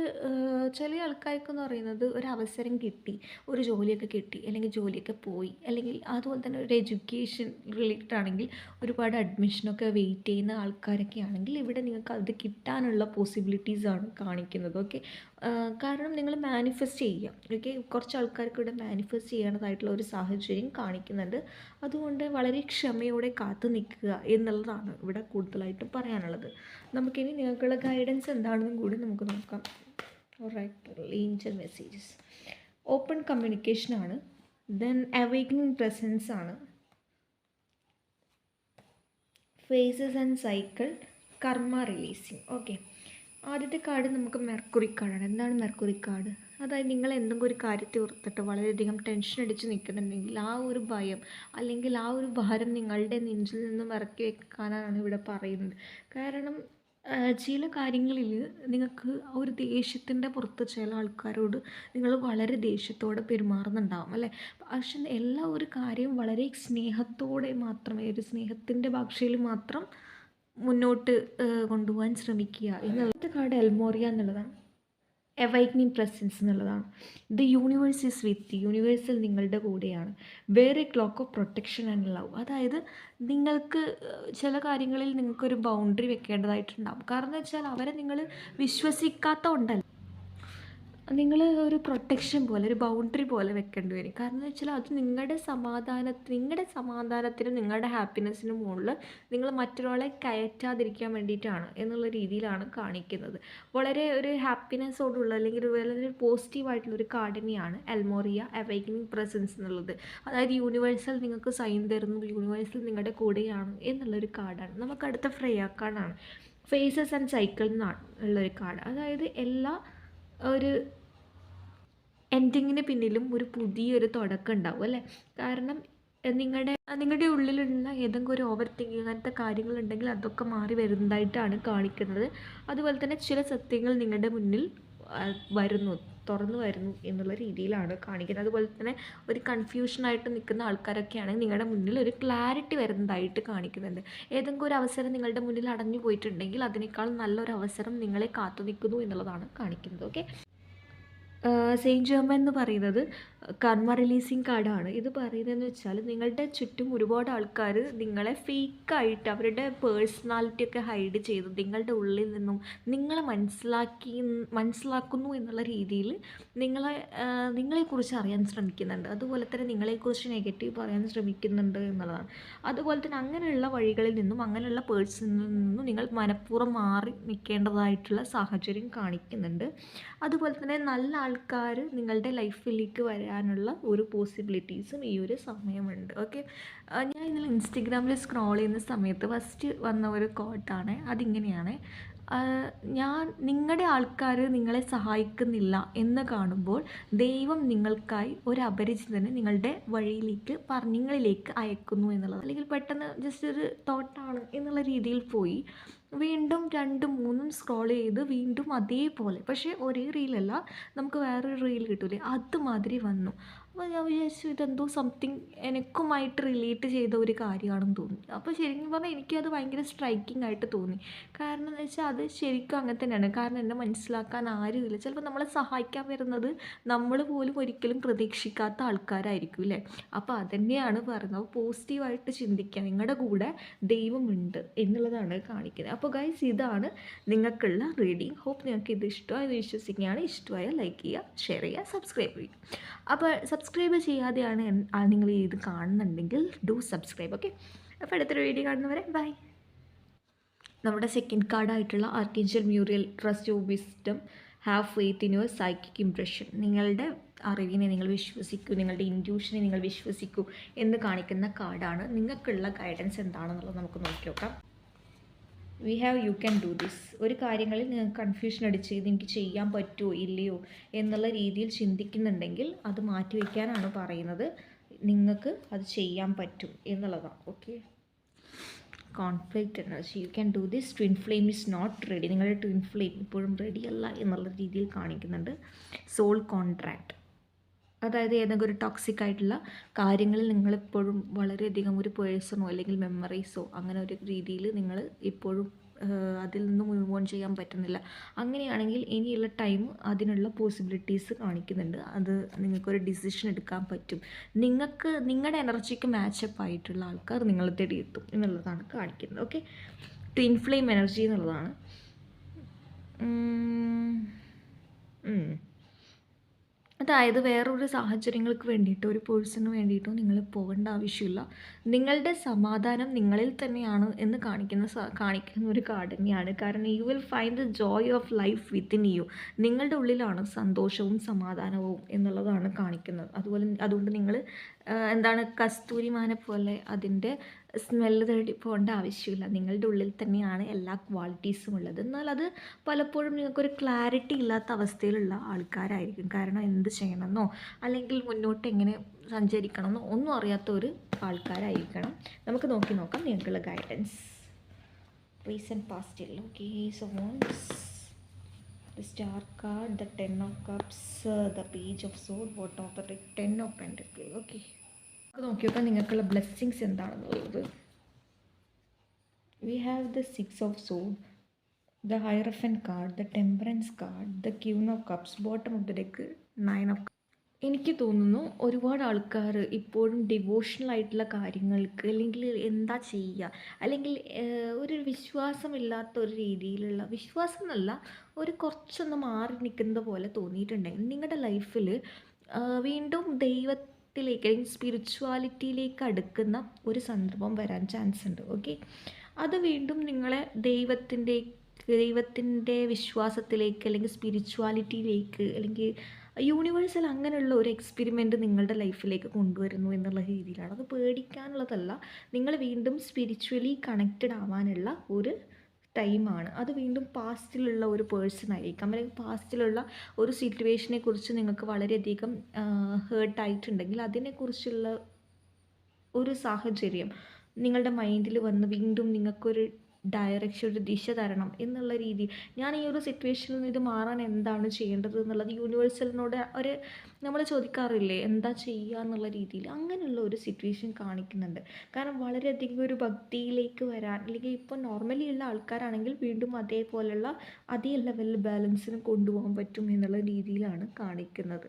ചില ആൾക്കാർക്കെന്ന് പറയുന്നത് ഒരു അവസരം കിട്ടി ഒരു ജോലിയൊക്കെ കിട്ടി അല്ലെങ്കിൽ ജോലിയൊക്കെ പോയി അല്ലെങ്കിൽ അതുപോലെ തന്നെ ഒരു എഡ്യൂക്കേഷൻ റിലേറ്റഡ് ആണെങ്കിൽ ഒരുപാട് അഡ്മിഷനൊക്കെ വെയിറ്റ് ചെയ്യുന്ന ആൾക്കാരൊക്കെ ആണെങ്കിൽ ഇവിടെ നിങ്ങൾക്ക് അത് കിട്ടാനുള്ള പോസിബിലിറ്റീസാണ് കാണിക്കുന്നത്. ഓക്കെ കാരണം നിങ്ങൾ മാനിഫെസ്റ്റ് ചെയ്യുക ഓക്കെ കുറച്ച് ആൾക്കാർക്ക് ഇവിടെ മാനിഫെസ്റ്റ് ചെയ്യേണ്ടതായിട്ടുള്ള ഒരു സാഹചര്യം കാണിക്കുന്നുണ്ട്. അതുകൊണ്ട് വളരെ ക്ഷമയോടെ കാത്തു നിൽക്കുക എന്നുള്ളതാണ് ഇവിടെ കൂടുതലായിട്ടും പറയാനുള്ളത്. നമുക്കിനി നിങ്ങൾക്കുള്ള ഗൈഡൻസ് എന്താണെന്നും കൂടി നമുക്ക് നോക്കാം. ഏഞ്ചൽ മെസ്സേജസ് ഓപ്പൺ കമ്മ്യൂണിക്കേഷനാണ് ദെൻ അവേക്കനിങ് പ്രസൻസ് ആണ്. Phases and cycle karma releasing okay ആദ്യത്തെ കാർഡ് നമുക്ക് മെർക്കുറി കാർഡാണ്. എന്താണ് മെർക്കുറി കാർഡ്? അതായത് നിങ്ങൾ എന്തെങ്കിലും ഒരു കാര്യത്തെ ഓർത്തിട്ട് വളരെയധികം ടെൻഷൻ അടിച്ച് നിൽക്കുന്നുണ്ടെങ്കിൽ ആ ഒരു ഭയം അല്ലെങ്കിൽ ആ ഒരു ഭാരം നിങ്ങളുടെ നെഞ്ചിൽ നിന്ന് ഇറക്കി വെക്കാനാണ് ഇവിടെ പറയുന്നത്. കാരണം ചില കാര്യങ്ങളിൽ നിങ്ങൾക്ക് ഒരു ദേഷ്യത്തിന്റെ പുറത്ത് ചില ആൾക്കാരോട് നിങ്ങൾ വളരെ ദേഷ്യത്തോടെ പെരുമാറുന്നുണ്ടാവും അല്ലേ? പക്ഷെ എല്ലാ ഒരു കാര്യവും വളരെ സ്നേഹത്തോടെ മാത്രമേ ഒരു സ്നേഹത്തിന്റെ ഭാഷയിൽ മാത്രം മുന്നോട്ട് കൊണ്ടുപോകാൻ ശ്രമിക്കുക എന്നുള്ളത്. കാർഡ് എൽമോറിയ എന്നുള്ളതാണ്. എവൈക്നിങ് പ്രസൻസ് എന്നുള്ളതാണ്. ദ യൂണിവേഴ്സ് ഇസ് വിത്ത് യൂണിവേഴ്സിൽ നിങ്ങളുടെ കൂടെയാണ്. വേറെ cloak of protection and love. അതായത് നിങ്ങൾക്ക് ചില കാര്യങ്ങളിൽ നിങ്ങൾക്കൊരു ബൗണ്ടറി വെക്കേണ്ടതായിട്ടുണ്ടാവും. കാരണം എന്ന് വെച്ചാൽ അവരെ നിങ്ങൾ വിശ്വസിക്കാത്ത കൊണ്ടല്ല നിങ്ങൾ ഒരു പ്രൊട്ടക്ഷൻ പോലെ ഒരു ബൗണ്ടറി പോലെ വെക്കേണ്ടി വരും. കാരണം എന്ന് വെച്ചാൽ അത് നിങ്ങളുടെ സമാധാനത്തിന് നിങ്ങളുടെ സമാധാനത്തിനും നിങ്ങളുടെ ഹാപ്പിനെസ്സിനും മുകളിൽ നിങ്ങൾ മറ്റൊരാളെ കയറ്റാതിരിക്കാൻ വേണ്ടിയിട്ടാണ് എന്നുള്ള രീതിയിലാണ് കാണിക്കുന്നത്. വളരെ ഒരു ഹാപ്പിനെസ്സോടുള്ള അല്ലെങ്കിൽ വളരെ പോസിറ്റീവായിട്ടുള്ള ഒരു കാഠിനിയാണ് എൽമോറിയ അവൈക്കനിങ് പ്രസൻസ് എന്നുള്ളത്. അതായത് യൂണിവേഴ്സൽ നിങ്ങൾക്ക് സൈൻ തരുന്നു യൂണിവേഴ്സൽ നിങ്ങളുടെ കൂടെയാണ് എന്നുള്ളൊരു കാർഡാണ് നമുക്ക് അടുത്ത ഫ്രെയ കാർഡാണ് ഫേസസ് ആൻഡ് സൈക്കിൾ എന്നാണ് ഉള്ളൊരു കാർഡ് അതായത് എല്ലാ ഒരു എൻഡിങ്ങിന് പിന്നിലും ഒരു പുതിയൊരു തുടക്കം ഉണ്ടാവും അല്ലേ? കാരണം നിങ്ങളുടെ നിങ്ങളുടെ ഉള്ളിലുള്ള ഏതെങ്കിലും ഒരു ഓവർ തിങ്കിങ് അങ്ങനത്തെ കാര്യങ്ങളുണ്ടെങ്കിൽ അതൊക്കെ മാറി വരുന്നതായിട്ടാണ് കാണിക്കുന്നത്. അതുപോലെ തന്നെ ചില സത്യങ്ങൾ നിങ്ങളുടെ മുന്നിൽ വരുന്നു തുറന്നു വരുന്നു എന്നുള്ള രീതിയിലാണ് കാണിക്കുന്നത്. അതുപോലെ തന്നെ ഒരു കൺഫ്യൂഷനായിട്ട് നിൽക്കുന്ന ആൾക്കാരൊക്കെയാണെങ്കിൽ നിങ്ങളുടെ മുന്നിൽ ഒരു ക്ലാരിറ്റി വരുന്നതായിട്ട് കാണിക്കുന്നുണ്ട്. ഏതെങ്കിലും ഒരു അവസരം നിങ്ങളുടെ മുന്നിൽ അടഞ്ഞു പോയിട്ടുണ്ടെങ്കിൽ അതിനേക്കാൾ നല്ലൊരു അവസരം നിങ്ങളെ കാത്തു നിൽക്കുന്നു എന്നുള്ളതാണ് കാണിക്കുന്നത് ഓക്കെ സെയിന്റ് ജേർമൻ എന്ന് പറയുന്നത് കർമ്മ റിലീസിങ് കാർഡാണ് ഇത് പറയുന്നതെന്ന് വെച്ചാൽ നിങ്ങളുടെ ചുറ്റും ഒരുപാട് ആൾക്കാർ നിങ്ങളെ ഫേക്കായിട്ട് അവരുടെ പേഴ്സണാലിറ്റി ഒക്കെ ഹൈഡ് ചെയ്ത് നിങ്ങളുടെ ഉള്ളിൽ നിന്നും നിങ്ങളെ മനസ്സിലാക്കി മനസ്സിലാക്കുന്നു എന്നുള്ള രീതിയിൽ നിങ്ങളെ നിങ്ങളെക്കുറിച്ച് അറിയാൻ ശ്രമിക്കുന്നുണ്ട്. അതുപോലെ തന്നെ നിങ്ങളെക്കുറിച്ച് നെഗറ്റീവ് പറയാൻ ശ്രമിക്കുന്നുണ്ട് എന്നുള്ളതാണ്. അതുപോലെ തന്നെ അങ്ങനെയുള്ള വഴികളിൽ നിന്നും അങ്ങനെയുള്ള പേഴ്സണിൽ നിന്നും നിങ്ങൾ മനഃപൂർവം മാറി നിൽക്കേണ്ടതായിട്ടുള്ള സാഹചര്യം കാണിക്കുന്നുണ്ട്. അതുപോലെ തന്നെ നല്ല ആൾക്കാർ നിങ്ങളുടെ ലൈഫിലേക്ക് വരാനുള്ള ഒരു പോസിബിലിറ്റീസും ഈ ഒരു സമയമുണ്ട്. ഓക്കെ ഞാൻ ഇന്നലെ ഇൻസ്റ്റഗ്രാമിൽ സ്ക്രോൾ ചെയ്യുന്ന സമയത്ത് ഫസ്റ്റ് വന്ന ഒരു കോട്ടാണ് അതിങ്ങനെയാണ്. ഞാൻ നിങ്ങളുടെ ആൾക്കാർ നിങ്ങളെ സഹായിക്കുന്നില്ല എന്ന് കാണുമ്പോൾ ദൈവം നിങ്ങൾക്കായി ഒരു അപരിചിതനെ നിങ്ങളുടെ വഴിയിലേക്ക് പറഞ്ഞിങ്ങളിലേക്ക് അയക്കുന്നു എന്നുള്ളത്. അല്ലെങ്കിൽ പെട്ടെന്ന് ജസ്റ്റ് ഒരു തോട്ടാണ് എന്നുള്ള രീതിയിൽ പോയി. വീണ്ടും രണ്ടും മൂന്നും സ്ക്രോൾ ചെയ്ത് വീണ്ടും അതേപോലെ. പക്ഷേ ഒരേ റീലല്ല നമുക്ക് വേറൊരു റീൽ കിട്ടൂലേ? അതുമാതിരി വന്നു. അപ്പോൾ ഞാൻ വിചാരിച്ചു ഇതെന്തോ സംതിങ് എനിക്കുമായിട്ട് റിലേറ്റ് ചെയ്ത ഒരു കാര്യമാണെന്ന് തോന്നി. അപ്പോൾ ശരിക്കും പറഞ്ഞാൽ എനിക്കത് ഭയങ്കര സ്ട്രൈക്കിംഗ് ആയിട്ട് തോന്നി. കാരണം എന്ന് വെച്ചാൽ അത് ശരിക്കും അങ്ങനെ തന്നെയാണ്. കാരണം എന്നെ മനസ്സിലാക്കാൻ ആരുമില്ല ചിലപ്പോൾ നമ്മളെ സഹായിക്കാൻ വരുന്നത് നമ്മൾ പോലും ഒരിക്കലും പ്രതീക്ഷിക്കാത്ത ആൾക്കാരായിരിക്കും അല്ലേ അപ്പോൾ അതന്നെയാണ് പറയുന്നത്. പോസിറ്റീവായിട്ട് ചിന്തിക്കുക. നിങ്ങളുടെ കൂടെ ദൈവമുണ്ട് എന്നുള്ളതാണ് കാണിക്കുന്നത്. അപ്പോൾ ഗൈസ് ഇതാണ് നിങ്ങൾക്കുള്ള റീഡിങ് ഹോപ്പ് നിങ്ങൾക്ക് ഇത് ഇഷ്ടമായി വിശ്വസിക്കുകയാണ്. ഇഷ്ടമായ ലൈക്ക് ചെയ്യുക ഷെയർ ചെയ്യുക സബ്സ്ക്രൈബ് ചെയ്യുക. അപ്പോൾ സബ്സ്ക്രൈബ് ചെയ്യാതെയാണ് നിങ്ങൾ ഇത് കാണുന്നുണ്ടെങ്കിൽ ഡു സബ്സ്ക്രൈബ് ഓക്കെ അപ്പോൾ അടുത്തൊരു വീഡിയോ കാണുന്നവരെ ബൈ നമ്മുടെ second കാർഡായിട്ടുള്ള archangel Muriel trust of wisdom have faith in your psychic impression നിങ്ങളുടെ അറിവിനെ നിങ്ങൾ വിശ്വസിക്കൂ നിങ്ങളുടെ ഇൻഡ്യൂഷനെ നിങ്ങൾ വിശ്വസിക്കൂ എന്ന് കാണിക്കുന്ന കാർഡാണ് നിങ്ങൾക്കുള്ള ഗൈഡൻസ് എന്താണെന്നുള്ളത് നമുക്ക് നോക്കി നോക്കാം. We have you can do this ഒരു കാര്യങ്ങളിൽ നിങ്ങൾക്ക് കൺഫ്യൂഷൻ അടിച്ച് ഇത് എനിക്ക് ചെയ്യാൻ പറ്റുമോ ഇല്ലയോ എന്നുള്ള രീതിയിൽ ചിന്തിക്കുന്നുണ്ടെങ്കിൽ അത് മാറ്റിവെക്കാനാണ് പറയുന്നത്. നിങ്ങൾക്ക് അത് ചെയ്യാൻ പറ്റും എന്നുള്ളതാണ്. Okay conflict energy you can do this twin flame is not ready നിങ്ങളുടെ ട്വിൻ ഫ്ലെയിം ഇപ്പോഴും റെഡിയല്ല എന്നുള്ള രീതിയിൽ കാണിക്കുന്നുണ്ട്. സോൾ കോൺട്രാക്ട് അതായത് ഏതെങ്കിലും ഒരു ടോക്സിക് ആയിട്ടുള്ള കാര്യങ്ങളിൽ നിങ്ങളെപ്പോഴും വളരെയധികം ഒരു പേഴ്സണോ അല്ലെങ്കിൽ മെമ്മറീസോ അങ്ങനെ ഒരു രീതിയിൽ നിങ്ങൾ ഇപ്പോഴും അതിൽ നിന്ന് മൂവ് ഓൺ ചെയ്യാൻ പറ്റുന്നില്ല. അങ്ങനെയാണെങ്കിൽ ഇനിയുള്ള ടൈം അതിനുള്ള പോസിബിലിറ്റീസ് കാണിക്കുന്നുണ്ട്. അത് നിങ്ങൾക്കൊരു ഡിസിഷൻ എടുക്കാൻ പറ്റും. നിങ്ങൾക്ക് നിങ്ങളുടെ എനർജിക്ക് മാച്ചപ്പ് ആയിട്ടുള്ള ആൾക്കാർ നിങ്ങളെ തേടി എത്തും എന്നുള്ളതാണ് കാണിക്കുന്നത്. ഓക്കെ ട്വിൻ ഫ്ലെയിം എനർജി എന്നുള്ളതാണ്. അതായത് വേറൊരു സാഹചര്യങ്ങൾക്ക് വേണ്ടിയിട്ടോ ഒരു പേഴ്സണിന് വേണ്ടിയിട്ടോ നിങ്ങൾ പോകേണ്ട ആവശ്യമില്ല. നിങ്ങളുടെ സമാധാനം നിങ്ങളിൽ തന്നെയാണ് എന്ന് കാണിക്കുന്ന കാണിക്കുന്ന ഒരു കാർഡ് തന്നെയാണ്. കാരണം you will find the joy of life within you നിങ്ങളുടെ ഉള്ളിലാണ് സന്തോഷവും സമാധാനവും എന്നുള്ളതാണ് കാണിക്കുന്നത്. അതുപോലെ അതുകൊണ്ട് നിങ്ങൾ എന്താണ് കസ്തൂരിമാനെ പോലെ അതിന്റെ സ്മെല്ല് തേടി പോകേണ്ട ആവശ്യമില്ല. നിങ്ങളുടെ ഉള്ളിൽ തന്നെയാണ് എല്ലാ ക്വാളിറ്റീസും ഉള്ളത്. എന്നാൽ അത് പലപ്പോഴും നിങ്ങൾക്കൊരു ക്ലാരിറ്റി ഇല്ലാത്ത അവസ്ഥയിലുള്ള ആൾക്കാരായിരിക്കും. കാരണം എന്ത് ചെയ്യണമെന്നോ അല്ലെങ്കിൽ മുന്നോട്ട് എങ്ങനെ സഞ്ചരിക്കണമെന്നോ ഒന്നും അറിയാത്ത ഒരു ആൾക്കാരായിരിക്കണം. നമുക്ക് നോക്കി നോക്കാം നിങ്ങൾക്കുള്ള guidance recent പാസ്റ്റിൽ okay so the star card the ten of cups uh, the page of sword what of the ten of നമുക്ക് നോക്കിയപ്പോൾ നിങ്ങൾക്കുള്ള ബ്ലെസ്സിങ്സ് എന്താണെന്നുള്ളത് we have the six of sword the hierophant card the temperance card the queen of cups bottom of the deck nine of എനിക്ക് തോന്നുന്നു ഒരുപാട് ആൾക്കാർ ഇപ്പോഴും ഡിവോഷണൽ ആയിട്ടുള്ള കാര്യങ്ങൾക്ക് അല്ലെങ്കിൽ എന്താ ചെയ്യുക അല്ലെങ്കിൽ ഒരു വിശ്വാസമില്ലാത്ത ഒരു രീതിയിലുള്ള വിശ്വാസം എന്നല്ല ഒരു കുറച്ചൊന്ന് മാറി നിൽക്കുന്നത് പോലെ തോന്നിയിട്ടുണ്ടെങ്കിൽ നിങ്ങളുടെ ലൈഫിൽ വീണ്ടും ദൈവത്തിലേക്ക് അല്ലെങ്കിൽ സ്പിരിച്വാലിറ്റിയിലേക്ക് അടുക്കുന്ന ഒരു സന്ദർഭം വരാൻ ചാൻസ് ഉണ്ട്. ഓക്കെ അത് വീണ്ടും നിങ്ങളെ ദൈവത്തിന്റെ ദൈവത്തിന്റെ വിശ്വാസത്തിലേക്ക് അല്ലെങ്കിൽ സ്പിരിച്വാലിറ്റിയിലേക്ക് അല്ലെങ്കിൽ യൂണിവേഴ്സൽ അങ്ങനെയുള്ള ഒരു എക്സ്പെരിമെന്റ് നിങ്ങളുടെ ലൈഫിലേക്ക് കൊണ്ടുവരുന്നു എന്നുള്ള രീതിയിലാണ്. അത് പേടിക്കാനുള്ളതല്ല. നിങ്ങൾ വീണ്ടും സ്പിരിച്വലി കണക്റ്റഡ് ആവാനുള്ള ഒരു ടൈമാണ്. അത് വീണ്ടും പാസ്റ്റിലുള്ള ഒരു പേഴ്സൺ ആയിരിക്കാം. അല്ലെങ്കിൽ പാസ്റ്റിലുള്ള ഒരു സിറ്റുവേഷനെ കുറിച്ച് നിങ്ങൾക്ക് വളരെയധികം ഹേർട്ടായിട്ടുണ്ടെങ്കിൽ അതിനെക്കുറിച്ചുള്ള ഒരു സാഹചര്യം നിങ്ങളുടെ മൈൻഡിൽ വന്ന് വീണ്ടും നിങ്ങൾക്കൊരു ഡയറക്ഷൻ ഒരു ദിശ തരണം എന്നുള്ള രീതി ഞാൻ ഈ ഒരു സിറ്റുവേഷനിൽ നിന്ന് ഇത് മാറാൻ എന്താണ് ചെയ്യേണ്ടത് എന്നുള്ളത് യൂണിവേഴ്സലിനോട് ഒരു നമ്മൾ ചോദിക്കാറില്ലേ എന്താ ചെയ്യുക എന്നുള്ള രീതിയിൽ. അങ്ങനെയുള്ള ഒരു സിറ്റുവേഷൻ കാണിക്കുന്നുണ്ട്. കാരണം വളരെയധികം ഒരു ഭക്തിയിലേക്ക് വരാൻ അല്ലെങ്കിൽ ഇപ്പോൾ നോർമലി ഉള്ള ആൾക്കാരാണെങ്കിൽ വീണ്ടും അതേപോലെയുള്ള അതേ ലെവലിൽ ബാലൻസിന് കൊണ്ടുപോകാൻ പറ്റും എന്നുള്ള രീതിയിലാണ് കാണിക്കുന്നത്.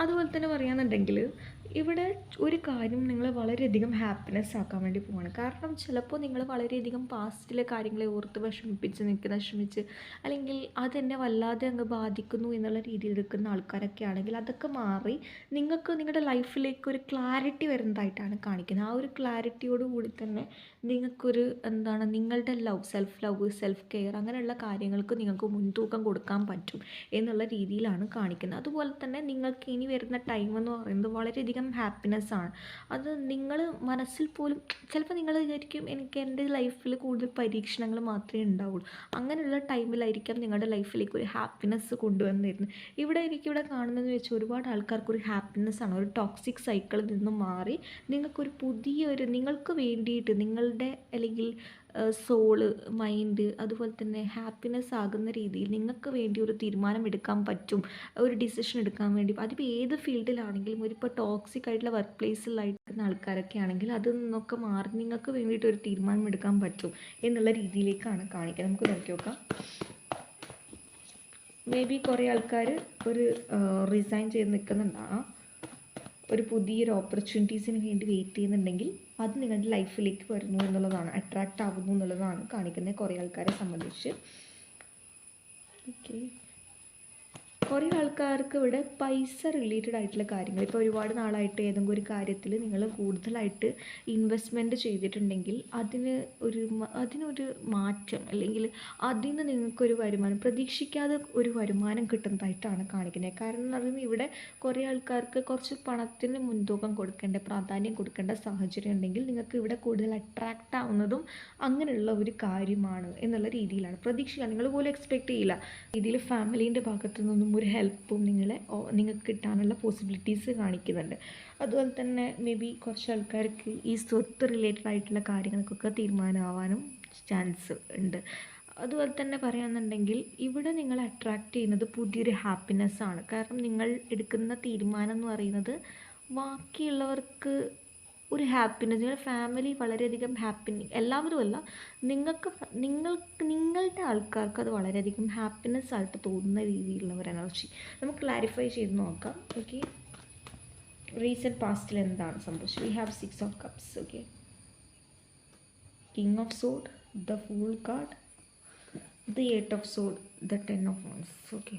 അതുപോലെ തന്നെ പറയുകയാണെന്നുണ്ടെങ്കിൽ ഇവിടെ ഒരു കാര്യം നിങ്ങളെ വളരെയധികം ഹാപ്പിനെസ് ആക്കാൻ വേണ്ടി പോവാണ്. കാരണം ചിലപ്പോൾ നിങ്ങൾ വളരെയധികം പാസ്റ്റിലെ കാര്യങ്ങളെ ഓർത്ത് വിഷമിപ്പിച്ച് നിൽക്കുന്ന വിഷമിച്ച് അല്ലെങ്കിൽ അതെന്നെ വല്ലാതെ അങ്ങ് ബാധിക്കുന്നു എന്നുള്ള രീതിയിൽ എടുക്കുന്ന ആൾക്കാരൊക്കെ ആണെങ്കിൽ അതൊക്കെ മാറി നിങ്ങൾക്ക് നിങ്ങളുടെ ലൈഫിലേക്ക് ഒരു ക്ലാരിറ്റി വരുന്നതായിട്ടാണ് കാണിക്കുന്നത്. ആ ഒരു ക്ലാരിറ്റിയോട് കൂടി തന്നെ നിങ്ങൾക്കൊരു എന്താണ് നിങ്ങളുടെ love self love self care അങ്ങനെയുള്ള കാര്യങ്ങൾക്ക് നിങ്ങൾക്ക് മുൻതൂക്കം കൊടുക്കാൻ പറ്റും എന്നുള്ള രീതിയിലാണ് കാണിക്കുന്നത്. അതുപോലെ തന്നെ നിങ്ങൾക്ക് ഇനി വരുന്ന ടൈം എന്ന് പറയുന്നത് വളരെയധികം ഹാപ്പിനെസ് ആണ്. അത് നിങ്ങൾ മനസ്സിൽ പോലും ചിലപ്പോൾ നിങ്ങൾ വിചാരിക്കും എനിക്ക് എന്റെ ലൈഫിൽ കൂടുതൽ പരീക്ഷണങ്ങൾ മാത്രമേ ഉണ്ടാവുള്ളൂ. അങ്ങനെയുള്ള ടൈമിലായിരിക്കാം നിങ്ങളുടെ ലൈഫിലേക്ക് ഒരു ഹാപ്പിനെസ് കൊണ്ടുവന്നിരുന്നു ഇവിടെ എനിക്കിവിടെ കാണുന്നതെന്ന് വെച്ചാൽ ഒരുപാട് ആൾക്കാർക്ക് ഒരു ഹാപ്പിനെസ് ആണ്. ഒരു ടോക്സിക് സൈക്കിളിൽ നിന്ന് മാറി നിങ്ങൾക്കൊരു പുതിയൊരു നിങ്ങൾക്ക് വേണ്ടിയിട്ട് നിങ്ങളുടെ അല്ലെങ്കിൽ സോൾ മൈൻഡ് അതുപോലെ തന്നെ ഹാപ്പിനെസ് ആകുന്ന രീതിയിൽ നിങ്ങൾക്ക് വേണ്ടി ഒരു തീരുമാനം എടുക്കാൻ പറ്റും. ഒരു ഡിസിഷൻ എടുക്കാൻ വേണ്ടി. അതിപ്പോൾ ഏത് ഫീൽഡിലാണെങ്കിലും ഒരിപ്പോൾ ടോക്സിക് ആയിട്ടുള്ള വർക്ക് പ്ലേസിലായിരിക്കുന്ന ആൾക്കാരൊക്കെ ആണെങ്കിൽ അതിൽ നിന്നൊക്കെ മാറി നിങ്ങൾക്ക് വേണ്ടിയിട്ട് ഒരു തീരുമാനം എടുക്കാൻ പറ്റും എന്നുള്ള രീതിയിലേക്കാണ് കാണിക്കുക നമുക്ക് നോക്കി നോക്കാം. മേ ബി കുറേ ആൾക്കാർ ഒരു റിസൈൻ ചെയ്ത് നിൽക്കുന്നുണ്ടാകാം ഒരു പുതിയൊരു ഓപ്പർച്യൂണിറ്റീസിന് വേണ്ടി വെയിറ്റ് ചെയ്യുന്നുണ്ടെങ്കിൽ അത് നിങ്ങളുടെ ലൈഫിലേക്ക് വരുന്നു എന്നുള്ളതാണ്. അട്രാക്റ്റ് ആവുന്നു എന്നുള്ളതാണ് കാണിക്കുന്നത് കുറേ ആൾക്കാരെ സംബന്ധിച്ച്. ഓക്കെ കുറേ ആൾക്കാർക്ക് ഇവിടെ പൈസ റിലേറ്റഡ് ആയിട്ടുള്ള കാര്യങ്ങൾ. ഇപ്പോൾ ഒരുപാട് നാളായിട്ട് ഏതെങ്കിലും ഒരു കാര്യത്തിൽ നിങ്ങൾ കൂടുതലായിട്ട് ഇൻവെസ്റ്റ്മെന്റ് ചെയ്തിട്ടുണ്ടെങ്കിൽ അതിന് ഒരു അതിനൊരു മാറ്റം അല്ലെങ്കിൽ അതിൽ നിന്ന് നിങ്ങൾക്കൊരു വരുമാനം പ്രതീക്ഷിക്കാതെ ഒരു വരുമാനം കിട്ടുന്നതായിട്ടാണ് കാണിക്കുന്നത്. കാരണം എന്ന് പറയുമ്പോൾ ഇവിടെ കുറേ ആൾക്കാർക്ക് കുറച്ച് പണത്തിന് മുൻതൂക്കം കൊടുക്കേണ്ട പ്രാധാന്യം കൊടുക്കേണ്ട സാഹചര്യം ഉണ്ടെങ്കിൽ നിങ്ങൾക്ക് ഇവിടെ കൂടുതൽ അട്രാക്റ്റ് ആവുന്നതും അങ്ങനെയുള്ള ഒരു കാര്യമാണ് എന്നുള്ള രീതിയിലാണ്. പ്രതീക്ഷിക്കുക. നിങ്ങൾ പോലും എക്സ്പെക്റ്റ് ചെയ്യില്ല. രീതിയിൽ ഫാമിലീന്റെ ഭാഗത്തു നിന്നും ഒരു ഹെൽപ്പും നിങ്ങളെ നിങ്ങൾക്ക് കിട്ടാനുള്ള പോസിബിലിറ്റീസ് കാണിക്കുന്നുണ്ട്. അതുപോലെ തന്നെ മേ ബി കുറച്ച് ആൾക്കാർക്ക് ഈ സ്വത്ത് റിലേറ്റഡ് ആയിട്ടുള്ള കാര്യങ്ങൾക്കൊക്കെ തീരുമാനമാവാനും ചാൻസ് ഉണ്ട്. അതുപോലെ തന്നെ പറയുകയാണെന്നുണ്ടെങ്കിൽ ഇവിടെ നിങ്ങൾ അട്രാക്റ്റ് ചെയ്യുന്നത് പുതിയൊരു ഹാപ്പിനെസ് ആണ്. കാരണം നിങ്ങൾ എടുക്കുന്ന തീരുമാനം എന്ന് പറയുന്നത് ബാക്കിയുള്ളവർക്ക് ഒരു ഹാപ്പിനെസ് നിങ്ങളുടെ ഫാമിലി വളരെയധികം ഹാപ്പി എല്ലാവരും അല്ല നിങ്ങൾക്ക് നിങ്ങൾക്ക് നിങ്ങളുടെ ആൾക്കാർക്ക് അത് വളരെയധികം ഹാപ്പിനെസ് ആയിട്ട് തോന്നുന്ന രീതിയിലുള്ള ഒരു എനർജി നമുക്ക് ക്ലാരിഫൈ ചെയ്ത് നോക്കാം ഓക്കെ റീസെന്റ് പാസ്റ്റിൽ എന്താണ് സംഭവിച്ചത്? We have six of cups okay king of sword the fool card the eight of sword the ten of wands okay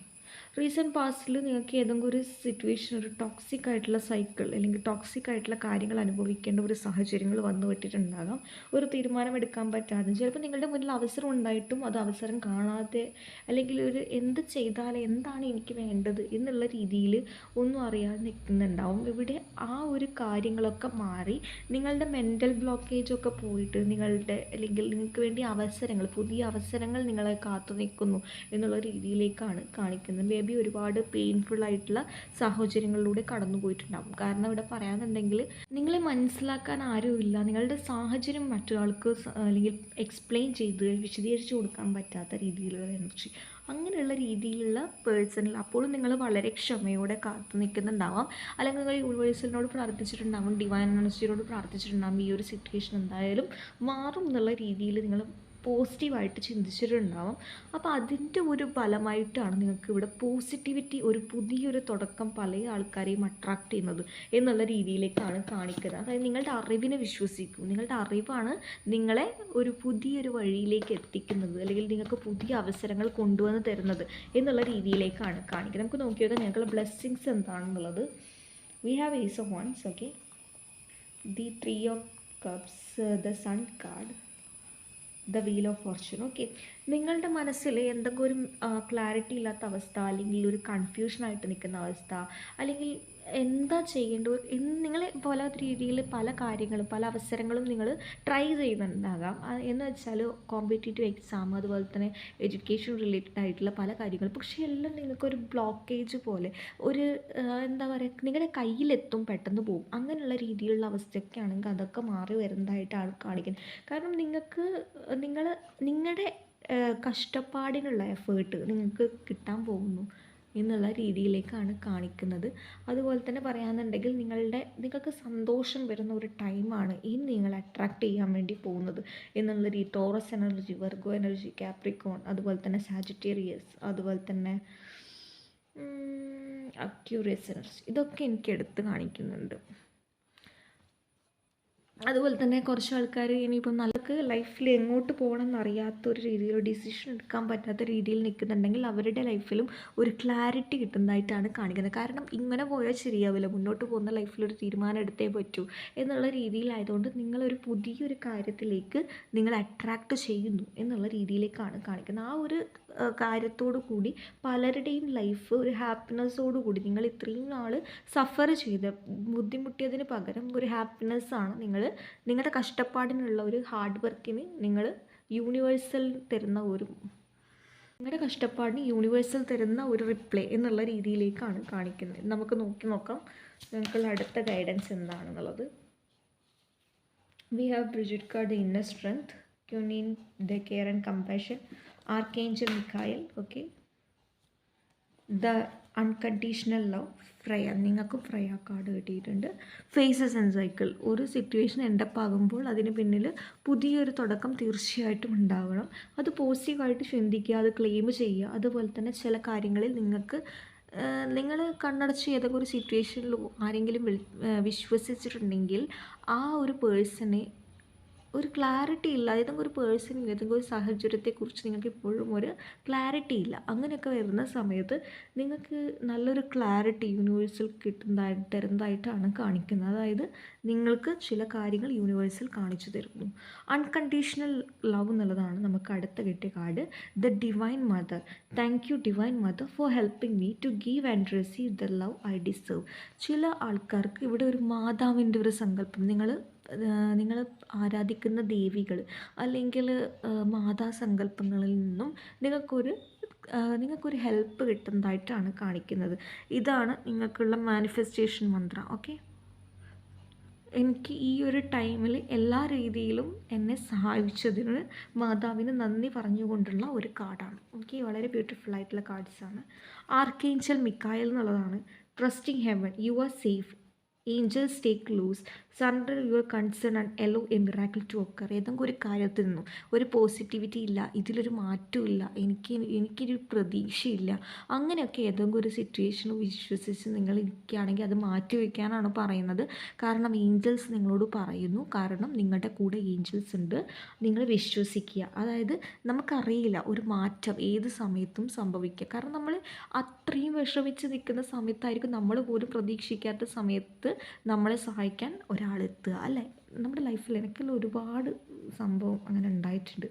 recent പാസ്റ്റിൽ നിങ്ങൾക്ക് ഏതെങ്കിലും ഒരു സിറ്റുവേഷൻ ഒരു ടോക്സിക് ആയിട്ടുള്ള സൈക്കിൾ അല്ലെങ്കിൽ ടോക്സിക് ആയിട്ടുള്ള കാര്യങ്ങൾ അനുഭവിക്കേണ്ട ഒരു സാഹചര്യങ്ങൾ വന്നു വിട്ടിട്ടുണ്ടാകാം ഒരു തീരുമാനം എടുക്കാൻ പറ്റാതെ. ചിലപ്പോൾ നിങ്ങളുടെ മുന്നിൽ അവസരം ഉണ്ടായിട്ടും അത് അവസരം കാണാതെ അല്ലെങ്കിൽ ഒരു എന്ത് ചെയ്താൽ എന്താണ് എനിക്ക് വേണ്ടത് എന്നുള്ള രീതിയിൽ ഒന്നും അറിയാതെ നിൽക്കുന്നുണ്ടാവും. ഇവിടെ ആ ഒരു കാര്യങ്ങളൊക്കെ മാറി നിങ്ങളുടെ മെന്റൽ ബ്ലോക്കേജൊക്കെ പോയിട്ട് നിങ്ങളുടെ അല്ലെങ്കിൽ നിങ്ങൾക്ക് വേണ്ടി അവസരങ്ങൾ പുതിയ അവസരങ്ങൾ നിങ്ങളെ കാത്തു നിൽക്കുന്നു എന്നുള്ള രീതിയിലേക്കാണ് കാണിക്കുന്നത്. മേ ബി ഒരുപാട് പെയിൻഫുൾ ആയിട്ടുള്ള സാഹചര്യങ്ങളിലൂടെ കടന്നു പോയിട്ടുണ്ടാകും കാരണം ഇവിടെ പറയാന്നുണ്ടെങ്കിൽ നിങ്ങളെ മനസ്സിലാക്കാൻ ആരുമില്ല. നിങ്ങളുടെ സാഹചര്യം മറ്റൊരാൾക്ക് അല്ലെങ്കിൽ എക്സ്പ്ലെയിൻ ചെയ്ത് വിശദീകരിച്ച് കൊടുക്കാൻ പറ്റാത്ത രീതിയിലുള്ള എനർജി. അങ്ങനെയുള്ള രീതിയിലുള്ള പേഴ്സണിൽ അപ്പോഴും നിങ്ങൾ വളരെ ക്ഷമയോടെ കാത്തു നിൽക്കുന്നുണ്ടാവാം. അല്ലെങ്കിൽ നിങ്ങൾ യൂണിവേഴ്സലിനോട് പ്രാർത്ഥിച്ചിട്ടുണ്ടാവും ഡിവൈൻ എനർജിയോട് പ്രാർത്ഥിച്ചിട്ടുണ്ടാവും ഈ ഒരു സിറ്റുവേഷൻ എന്തായാലും മാറും എന്നുള്ള രീതിയിൽ നിങ്ങൾ പോസിറ്റീവായിട്ട് ചിന്തിച്ചിട്ടുണ്ടാവും. അപ്പോൾ അതിന്റെ ഒരു ഫലമായിട്ടാണ് നിങ്ങൾക്ക് ഇവിടെ പോസിറ്റിവിറ്റി ഒരു പുതിയൊരു തുടക്കം പല ആൾക്കാരെയും അട്രാക്റ്റ് ചെയ്യുന്നത് എന്നുള്ള രീതിയിലേക്കാണ് കാണിക്കുന്നത്. അതായത് നിങ്ങളുടെ അറിവിനെ വിശ്വസിക്കും. നിങ്ങളുടെ അറിവാണ് നിങ്ങളെ ഒരു പുതിയൊരു വഴിയിലേക്ക് എത്തിക്കുന്നത് അല്ലെങ്കിൽ നിങ്ങൾക്ക് പുതിയ അവസരങ്ങൾ കൊണ്ടുവന്ന് തരുന്നത് എന്നുള്ള രീതിയിലേക്കാണ് കാണിക്കുന്നത്. നമുക്ക് നോക്കിയാൽ ഞങ്ങളുടെ ബ്ലെസ്സിങ്സ് എന്താണെന്നുള്ളത്. We have ace of wands okay the three of cups the sun card the wheel of fortune okay നിങ്ങളുടെ മനസ്സിൽ എന്തെങ്കിലും ഒരു ക്ലാരിറ്റി ഇല്ലാത്ത അവസ്ഥ അല്ലെങ്കിൽ ഒരു കൺഫ്യൂഷനായിട്ട് നിൽക്കുന്ന അവസ്ഥ അല്ലെങ്കിൽ എന്താ ചെയ്യേണ്ടത്? എന്ന് നിങ്ങളെ പല രീതിയിൽ പല കാര്യങ്ങളും പല അവസരങ്ങളും നിങ്ങൾ ട്രൈ ചെയ്യുന്നുണ്ടാകാം. എന്ന് വെച്ചാൽ കോമ്പറ്റേറ്റീവ് എക്സാം അതുപോലെ തന്നെ എഡ്യൂക്കേഷൻ റിലേറ്റഡ് ആയിട്ടുള്ള പല കാര്യങ്ങൾ പക്ഷേ എല്ലാം നിങ്ങൾക്കൊരു ബ്ലോക്കേജ് പോലെ ഒരു എന്താ പറയുക നിങ്ങളുടെ കയ്യിലെത്തും പെട്ടെന്ന് പോകും അങ്ങനെയുള്ള രീതിയിലുള്ള അവസ്ഥയൊക്കെ ആണെങ്കിൽ അതൊക്കെ മാറി വരുന്നതായിട്ടാണ് കാണിക്കുന്നത്. കാരണം നിങ്ങൾക്ക് നിങ്ങൾ നിങ്ങളുടെ കഷ്ടപ്പാടിനുള്ള എഫേർട്ട് നിങ്ങൾക്ക് കിട്ടാൻ പോകുന്നു. എന്നുള്ള രീതിയിലേക്കാണ് കാണിക്കുന്നത്. അതുപോലെ തന്നെ പറയാമെന്നുണ്ടെങ്കിൽ നിങ്ങളുടെ നിങ്ങൾക്ക് സന്തോഷം വരുന്ന ഒരു ടൈമാണ് ഈ നിങ്ങൾ അട്രാക്റ്റ് ചെയ്യാൻ വേണ്ടി പോകുന്നത് എന്നുള്ള രീതി. Taurus energy Virgo energy Capricorn അതുപോലെ തന്നെ സാജിറ്റേറിയസ് അതുപോലെ തന്നെ അക്യൂറിയസ് എനർജി ഇതൊക്കെ എനിക്ക് എടുത്ത് കാണിക്കുന്നുണ്ട്. അതുപോലെ തന്നെ കുറച്ച് ആൾക്കാർ ഇനിയിപ്പം നമുക്ക് ലൈഫിൽ എങ്ങോട്ട് പോകണം എന്നറിയാത്ത ഒരു രീതിയിൽ ഡിസിഷൻ എടുക്കാൻ പറ്റാത്ത രീതിയിൽ നിൽക്കുന്നുണ്ടെങ്കിൽ അവരുടെ ലൈഫിലും ഒരു ക്ലാരിറ്റി കിട്ടുന്നതായിട്ടാണ് കാണിക്കുന്നത്. കാരണം ഇങ്ങനെ പോയാൽ ശരിയാവില്ല. മുന്നോട്ട് പോകുന്ന ലൈഫിൽ ഒരു തീരുമാനം എടുത്തേ പറ്റൂ എന്നുള്ള രീതിയിലായതുകൊണ്ട് നിങ്ങളൊരു പുതിയൊരു കാര്യത്തിലേക്ക് നിങ്ങൾ അട്രാക്റ്റ് ചെയ്യുന്നു എന്നുള്ള രീതിയിലേക്കാണ് കാണിക്കുന്നത്. ആ ഒരു കാര്യത്തോടു കൂടി പലരുടെയും ലൈഫ് ഒരു ഹാപ്പിനെസ്സോടു കൂടി നിങ്ങൾ ഇത്രയും നാൾ സഫർ ചെയ്ത് ബുദ്ധിമുട്ടിയതിന് പകരം ഒരു ഹാപ്പിനെസ്സാണ് നിങ്ങൾ നിങ്ങളുടെ കഷ്ടപ്പാടിനുള്ള ഒരു ഹാർഡ് വർക്കിന് നിങ്ങൾ യൂണിവേഴ്സൽ തരുന്ന ഒരു നിങ്ങളുടെ കഷ്ടപ്പാടിന് യൂണിവേഴ്സൽ തരുന്ന ഒരു റിപ്ലൈ എന്നുള്ള രീതിയിലേക്കാണ് കാണിക്കുന്നത്. നമുക്ക് നോക്കി നോക്കാം നിങ്ങൾക്കുള്ള അടുത്ത ഗൈഡൻസ് എന്താണെന്നുള്ളത്. We have Brigit card card, strength Kuan the care and and compassion, Archangel okay. The unconditional love Freya നിങ്ങൾക്ക് ഫ്രയ കാർഡ് കിട്ടിയിട്ടുണ്ട്. ഫേസസ് ആൻഡ് സൈക്കിൾ ഒരു സിറ്റുവേഷൻ എൻഡപ്പ് ആകുമ്പോൾ അതിന് പിന്നിൽ പുതിയൊരു തുടക്കം തീർച്ചയായിട്ടും ഉണ്ടാവണം. അത് പോസിറ്റീവായിട്ട് ചിന്തിക്കുക അത് ക്ലെയിം ചെയ്യുക. അതുപോലെ തന്നെ ചില കാര്യങ്ങളിൽ നിങ്ങൾക്ക് നിങ്ങൾ കണ്ണടച്ച് ഏതൊക്കെ ഒരു സിറ്റുവേഷനിൽ ആരെങ്കിലും വിശ്വസിച്ചിട്ടുണ്ടെങ്കിൽ ആ ഒരു പേഴ്സണെ ഒരു ക്ലാരിറ്റി ഇല്ല. ഏതെങ്കിലും ഒരു പേഴ്സൺ ഏതെങ്കിലും ഒരു സാഹചര്യത്തെക്കുറിച്ച് നിങ്ങൾക്ക് ഇപ്പോഴും ഒരു ക്ലാരിറ്റി ഇല്ല. അങ്ങനെയൊക്കെ വരുന്ന സമയത്ത് നിങ്ങൾക്ക് നല്ലൊരു ക്ലാരിറ്റി യൂണിവേഴ്സിൽ കിട്ടുന്നതായിട്ട് തരുന്നതായിട്ടാണ് കാണിക്കുന്നത്. അതായത് നിങ്ങൾക്ക് ചില കാര്യങ്ങൾ യൂണിവേഴ്സിൽ കാണിച്ചു തരുന്നു. അൺകണ്ടീഷണൽ ലവ് എന്നുള്ളതാണ് നമുക്ക് അടുത്ത കിട്ടിയ card the divine mother thank you divine mother for helping me to give and receive the love I deserve ചില ആൾക്കാർക്ക് ഇവിടെ ഒരു മാതാവിന്റെ ഒരു സങ്കല്പം. നിങ്ങൾ നിങ്ങൾ ആരാധിക്കുന്ന ദേവികൾ അല്ലെങ്കിൽ മാതാസങ്കല്പങ്ങളിൽ നിന്നും നിങ്ങൾക്കൊരു നിങ്ങൾക്കൊരു ഹെൽപ്പ് കിട്ടുന്നതായിട്ടാണ് കാണിക്കുന്നത്. ഇതാണ് നിങ്ങൾക്കുള്ള മാനിഫെസ്റ്റേഷൻ മന്ത്ര ഓക്കെ എനിക്ക് ഈ ഒരു ടൈമിൽ എല്ലാ രീതിയിലും എന്നെ സഹായിച്ചതിന് മാതാവിന് നന്ദി പറഞ്ഞുകൊണ്ടുള്ള ഒരു കാർഡാണ്. ഓക്കെ വളരെ ബ്യൂട്ടിഫുൾ ആയിട്ടുള്ള കാർഡ്സാണ് ആർക്കേഞ്ചൽ മിക്കായൽ എന്നുള്ളതാണ്. Trusting heaven you are safe angels take loose surrender your concern and allow a miracle to occur ഏതെങ്കിലും ഒരു കാര്യത്തിൽ നിന്നും ഒരു പോസിറ്റിവിറ്റി ഇല്ല ഇതിലൊരു മാറ്റവും ഇല്ല എനിക്ക് എനിക്കൊരു പ്രതീക്ഷയില്ല അങ്ങനെയൊക്കെ ഏതെങ്കിലും ഒരു സിറ്റുവേഷൻ വിശ്വസിച്ച് നിങ്ങൾ ഇരിക്കുകയാണെങ്കിൽ അത് മാറ്റി വയ്ക്കാനാണ് പറയുന്നത്. കാരണം ഏഞ്ചൽസ് നിങ്ങളോട് പറയുന്നു. കാരണം നിങ്ങളുടെ കൂടെ ഏഞ്ചൽസ് ഉണ്ട്. നിങ്ങൾ വിശ്വസിക്കുക. അതായത് നമുക്കറിയില്ല ഒരു മാറ്റം ഏത് സമയത്തും സംഭവിക്കുക. കാരണം നമ്മൾ അത്രയും വിഷമിച്ച് നിൽക്കുന്ന സമയത്തായിരിക്കും നമ്മൾ പോലും പ്രതീക്ഷിക്കാത്ത സമയത്ത് നമ്മളെ സഹായിക്കാൻ ഒരാളെത്തുക. അല്ലേ? നമ്മുടെ ലൈഫിൽ എനിക്കുള്ള ഒരുപാട് സംഭവം അങ്ങനെ ഉണ്ടായിട്ടുണ്ട്.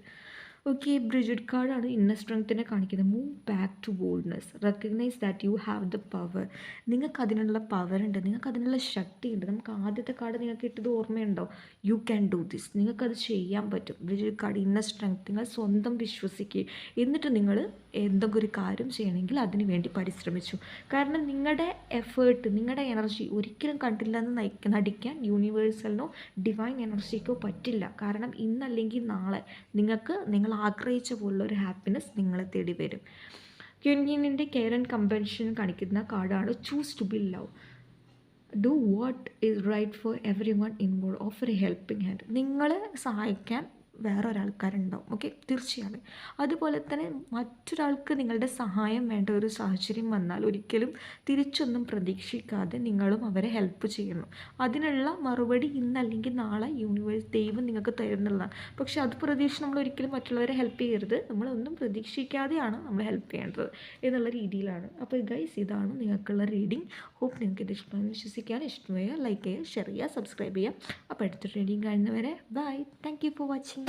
ഓക്കെ ബ്രിജിഡ് കാർഡാണ് ഇന്നർ സ്ട്രെങ്ത്തിനെ കാണിക്കുന്നത്. Move back to boldness recognise that you have the power നിങ്ങൾക്ക് അതിനുള്ള പവർ ഉണ്ട്. നിങ്ങൾക്ക് അതിനുള്ള ശക്തി ഉണ്ട്. നമുക്ക് ആദ്യത്തെ കാർഡ് നിങ്ങൾക്ക് ഇട്ടത് ഓർമ്മയുണ്ടോ? യു ക്യാൻ ഡു ദിസ് നിങ്ങൾക്കത് ചെയ്യാൻ പറ്റും. ബ്രിജിഡ് കാർഡ് ഇന്നർ സ്ട്രെങ്ത് നിങ്ങൾ സ്വന്തം വിശ്വസിക്കുക എന്നിട്ട് നിങ്ങൾ എന്തെങ്കിലും ഒരു കാര്യം ചെയ്യണമെങ്കിൽ അതിന് വേണ്ടി പരിശ്രമിച്ചു. കാരണം നിങ്ങളുടെ എഫേർട്ട് നിങ്ങളുടെ എനർജി ഒരിക്കലും കണ്ടില്ല എന്ന് നയിക്ക നടിക്കാൻ യൂണിവേഴ്സലിനോ ഡിവൈൻ എനർജിക്കോ പറ്റില്ല. കാരണം ഇന്നല്ലെങ്കിൽ നാളെ നിങ്ങൾക്ക് നിങ്ങൾ ആഗ്രഹിച്ച പോലുള്ള ഒരു ഹാപ്പിനെസ് നിങ്ങളെ തേടി വരും. യൂണിയനിന്റെ കെയർ ആൻഡ് കമ്പൻഷൻ കാണിക്കുന്ന കാർഡാണ് choose to be love do what is right for every one involve of a helping hand നിങ്ങളെ സഹായിക്കാൻ വേറെ ഒരാൾക്കാരുണ്ടാവും ഓക്കെ തീർച്ചയായും അതുപോലെ തന്നെ മറ്റൊരാൾക്ക് നിങ്ങളുടെ സഹായം വേണ്ട ഒരു സാഹചര്യം വന്നാൽ ഒരിക്കലും തിരിച്ചൊന്നും പ്രതീക്ഷിക്കാതെ നിങ്ങളും അവരെ ഹെൽപ്പ് ചെയ്യണം അതിനുള്ള മറുപടി ഇന്നല്ലെങ്കിൽ നാളെ യൂണിവേഴ്സ് ദൈവം നിങ്ങൾക്ക് തരുന്നുള്ളതാണ് പക്ഷേ അത് പ്രതീക്ഷ നമ്മൾ ഒരിക്കലും മറ്റുള്ളവരെ ഹെൽപ്പ് ചെയ്യരുത്. നമ്മളൊന്നും പ്രതീക്ഷിക്കാതെയാണ് നമ്മൾ ഹെൽപ്പ് ചെയ്യേണ്ടത് എന്നുള്ള രീതിയിലാണ്. അപ്പോൾ ഗൈസ് ഇതാണ് നിങ്ങൾക്കുള്ള റീഡിങ് ഹോപ്പ് നിങ്ങൾക്ക് ഇത് ഇഷ്ടമാണെന്ന് വിശ്വസിക്കുകയാണ്. ഇഷ്ടമായ ലൈക്ക് ചെയ്യുക ഷെയർ ചെയ്യുക സബ്സ്ക്രൈബ് ചെയ്യുക. അപ്പോൾ അടുത്ത റീഡിങ് കാണുന്നവരെ ബൈ താങ്ക് ഫോർ വാച്ചിങ്